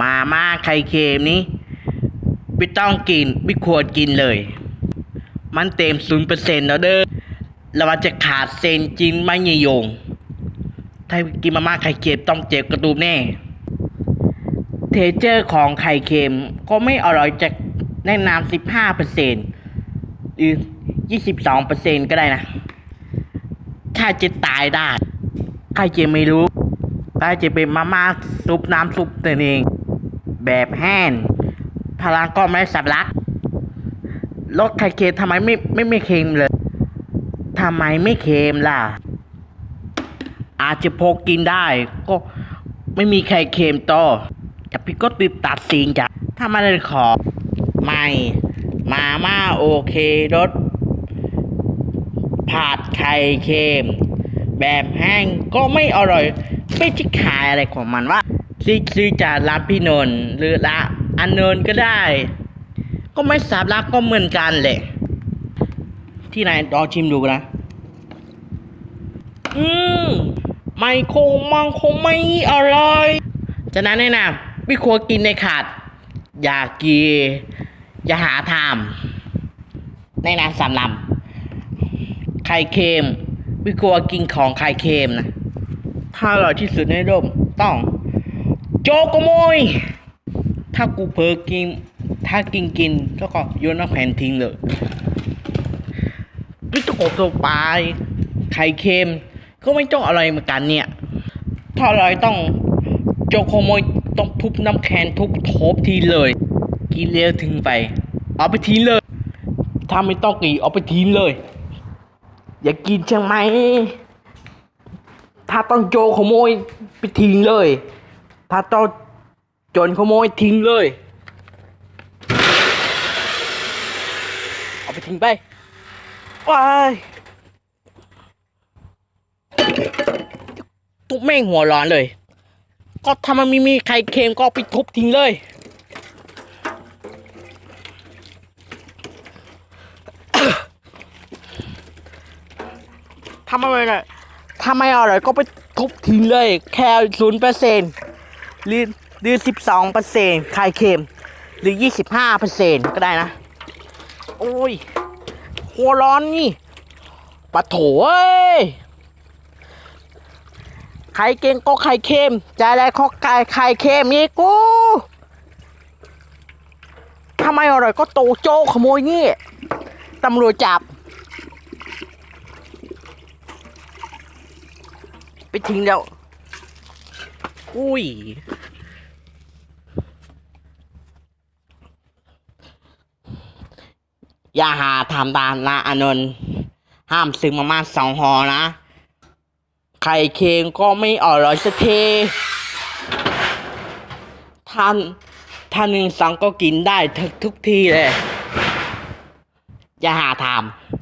มาม่าไข่เค็มนี้ไม่ต้องกินไม่ควรกินเลย มันเต็มศูนย์เปอร์เซ็นต์แล้วเด้อแล้วมันจะขาดเซนจริงไม่ยโยง ถ้ากินมาม่าไข่เค็มต้องเจ็บกระตูมแน่ เทเจอร์ของไข่เค็มก็ไม่อร่อยจากแนะนำ15เปอร์เซ็นต์หรือ22เปอร์เซ็นต์ก็ได้นะถ้าจะตายได้ใครจะไม่รู้ใครจะเป็นมาม่าซุปน้ำซุปตัวเอง แบบแห้ง พลังก็ไม่สับลักรสไข่เค็มทำไมไม่ไม่ไม่เค็มเลย ทำไมไม่เค็มล่ะ อาจจะพกกินได้ ก็ไม่มีไข่เค็มต่อแต่พี่ก็ติดตัดสินจ้ะถ้าไม่ได้ขอ ไม่ มาม่าโอเครสผัดไข่เค็ม แบบแห้งก็ไม่อร่อย ไม่จะขายอะไรของมันวะ ซื้อซื้อจากร้านพี่นนท์หรือร้านอันนนท์ก็ได้ ก็ไม่สาบรักก็เหมือนกันแหละ ที่ไหนลองชิมดูนะ อืมไม่คงมันคงไม่อร่อยฉะนั้นแนะนำไม่ควกินในขาด อย่ากีอย่าหาทำในน้ำสำลำไข่เค็มไม่ควกินของไข่เค็มนะ ถ้าอร่อยที่สุดในโลกต้อง โจโกโมย ถ้ากูเพอกิน ถ้ากินกินแล้วก็โยนน้ำแข็งทิ้งเลยไม่ต้องอบตัวปลายไข่เค็ม ก็ไม่ต้องอร่อยเหมือนกันเนี่ย ถ้าอร่อยต้องโจโกโมยต้องทุบน้ำแข็งทุบทบทีเลย กินเร็วถึงไป เอาไปทิ้งเลย ถ้าไม่ต้องกินเอาไปทิ้งเลย อย่ากินใช่ไหม ถ้าต้องโจรขโมยไปทิ้งเลย ถ้าต้องโจรขโมยทิ้งเลย เอาไปทิ้งไปว้ายทุบแม่งหัวร้อนเลย ก็ถ้ามันไม่มีใครเค็มก็ไปทุบทิ้งเลยถ้าไม่อร่ยถ้าไม่อร่อยก็ไปทุบทิ้งเลย แค่ศูนย์เปอร์เซ็นต์ หรือหรือสิบสองเปอร์เซ็นต์ไข่เค็ม หรือยี่สิบห้าเปอร์เซ็นต์ก็ได้นะ โอ้ยหัวร้อนนี่ปะโถเอ้ยไข่เก่งก็ไข่เค็มใจอะไรก็ไก่ไข่เค็มนี่กูถ้าไมอร่อยก็โตโจขโมยนี่ตำรวจจับ ไปทิ้งแล้ว อุ้ย อย่าหาทำตามนะอานนท์ห้ามซื้อมาม่าสองหอนะ ไข่เค็มก็ไม่อร่อยสักทีท่านท่านหนึ่งสองก็กินได้ทุกทุกทีเลย อย่าหาทำ